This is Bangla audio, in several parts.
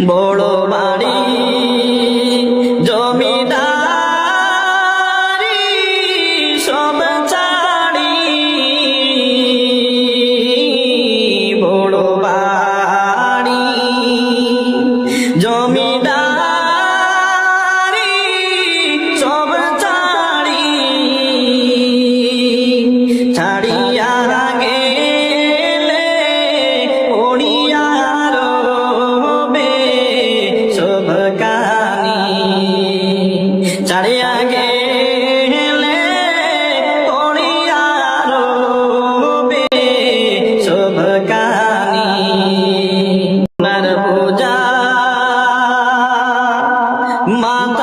বড় বাড়ি জমিদারি সব বাড়ি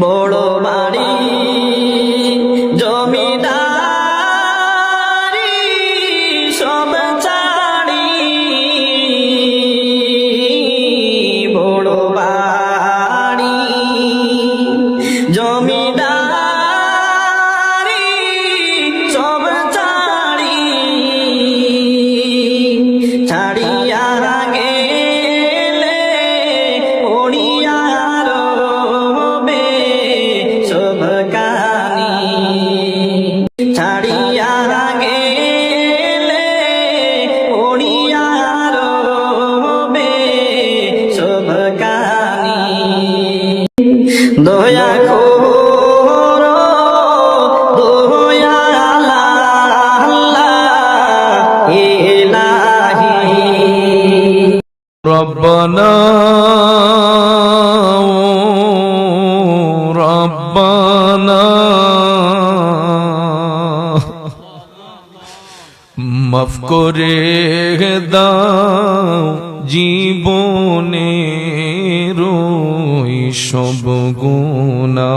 বড় বাড়ি দয়া কর দয়া ইলাহি। রব্বানা রব্বানা। মাফ করে দাও জীবনে রূপ সব গুণা